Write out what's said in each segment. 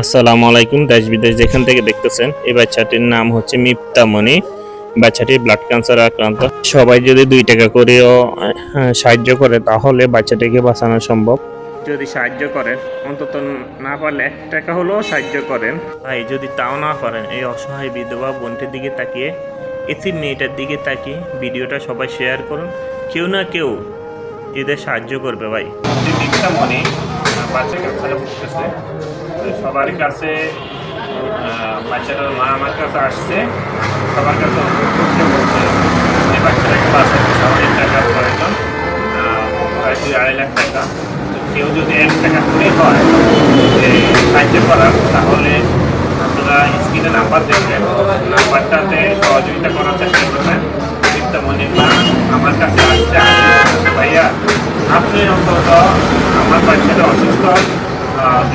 আসসালামু আলাইকুম দেশ বিদেশ যেখান থেকে দেখতেছেন এই বাচ্চাটির নাম হচ্ছে মিপ্তামণি। বাচ্চাটি ব্লাড ক্যান্সার আক্রান্ত। সবাই যদি দুই টাকা করেও সাহায্য করে তাহলে বাচ্চাটিকে বাঁচানো সম্ভব। যদি সাহায্য করেন অন্তত না পারলে এক টাকা হলেও সাহায্য করেন। ভাই যদি তাও না পারেন এই অসহায় বিধবা বোনটির দিকে তাকিয়ে এসি মেয়েটার দিকে তাকিয়ে ভিডিওটা সবাই শেয়ার করুন। কেউ না কেউ এদের সাহায্য করবে ভাই। মিপ্তামণি বাচ্চা ক্যান্সারে ভুগতেছে সবার কাছে বাচ্চাটার মা আমার কাছে আসছে। সবার কাছে করতে বলছে যে বাচ্চাটাকে বাঁচাতে অনেক টাকার প্রয়োজন প্রায় দুই আড়াই লাখ টাকা। কেউ যদি এক টাকা করে হয় যে সাহায্য করার, তাহলে আপনারা স্ক্রিনে নাম্বার দেখবেন নাম্বারটাতে সহযোগিতা করার চেষ্টা করবেন। চিন্তামণির মা আমার কাছে আসছে। ভাইয়া, আপনি অন্তত আমার বাচ্চাটা অসুস্থ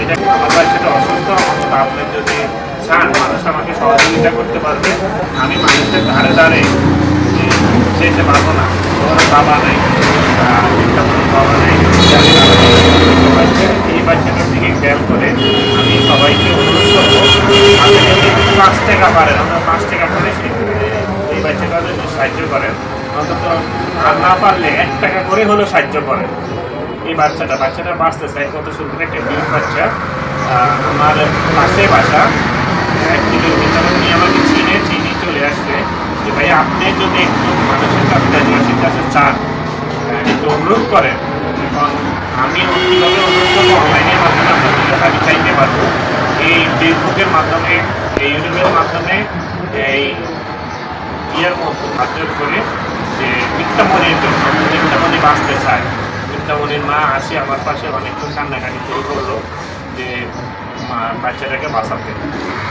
এটা আমার বাচ্চাটা অসুস্থ আপনি যদি চান মানুষ আমাকে সহযোগিতা করতে পারবে আমি মানুষের ধারে ধারে যেতে পারব না ওর বাবা নেই বাবা নেই এই বাচ্চাটার দিকে খেয়াল করে আমি সবাইকে অনুরোধ করব পাঁচ টাকা পারেন আমরা পাঁচ টাকা করে এই বাচ্চাটা যদি সাহায্য করেন। অন্তত আর না পারলে এক টাকা করে হলেও সাহায্য করেন। এই বাচ্চাটা বাচ্চাটা বাঁচতে চায় কত সুন্দর একটা বিউট বাচ্চা। আমার পাশে বাসা। এক কিলোমিটার উনি আমাকে চিনে, চিনি চলে আসছে যে, ভাই, আপনি যদি একটু মানুষের কাছে দেশবাসীর কাছে চান একটু অনুরোধ করেন, এখন আমি কীভাবে অনুরোধ করব অনলাইনের মাধ্যমে আপনাদের আমি চাইতে পারব। এই ফেসবুকের মাধ্যমে, এই ইউটিউবের মাধ্যমে, এই ইয়ের মতো মাধ্যমে করে যে মিথ্যামণির জন্য, মিথ্যামণি বাঁচতে চায়। মিথ্যামণির মা আসে আমার পাশে অনেকক্ষণ কান্নাকাটি শুরু করল যে বাচ্চাটাকে বাঁচাতে।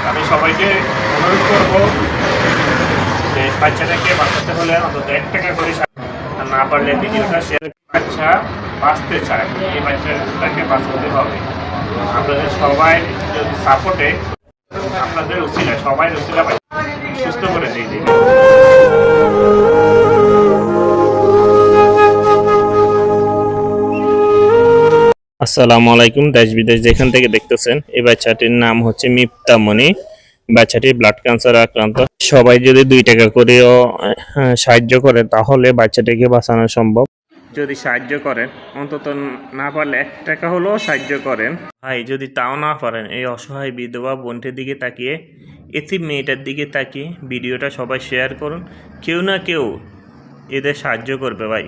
আমি সবাইকে অনুরোধ করব যে, বাচ্চাটাকে বাঁচাতে হলে অন্তত এক টাকা করে আর না পারলে ভিডিওটা শেয়ার বাচ্চা বাঁচতে চায়, এই বাচ্চাটাকে বাঁচাতে হবে। আপনাদের সবাই যদি সাপোর্টে আপনাদের উচিলা সবাই উচিলা সুস্থ করে দিয়ে দিবে আসসালামু আলাইকুম, দেশ বিদেশ যেখান থেকে দেখতেছেন, এই বাচ্চাটির নাম হচ্ছে মিপ্তামণি। বাচ্চাটি ব্লাড ক্যান্সার আক্রান্ত। সবাই যদি দুই টাকা করেও সাহায্য করে, তাহলে বাচ্চাটিকে বাঁচানো সম্ভব। যদি সাহায্য করেন, অন্তত না পারলে এক টাকা হলেও সাহায্য করেন। ভাই, যদি তাও না পারেন, এই অসহায় বিধবা বোনটির দিকে তাকিয়ে, এসি মেয়েটার দিকে তাকিয়ে ভিডিওটা সবাই শেয়ার করুন। কেউ না কেউ এদের সাহায্য করবে ভাই।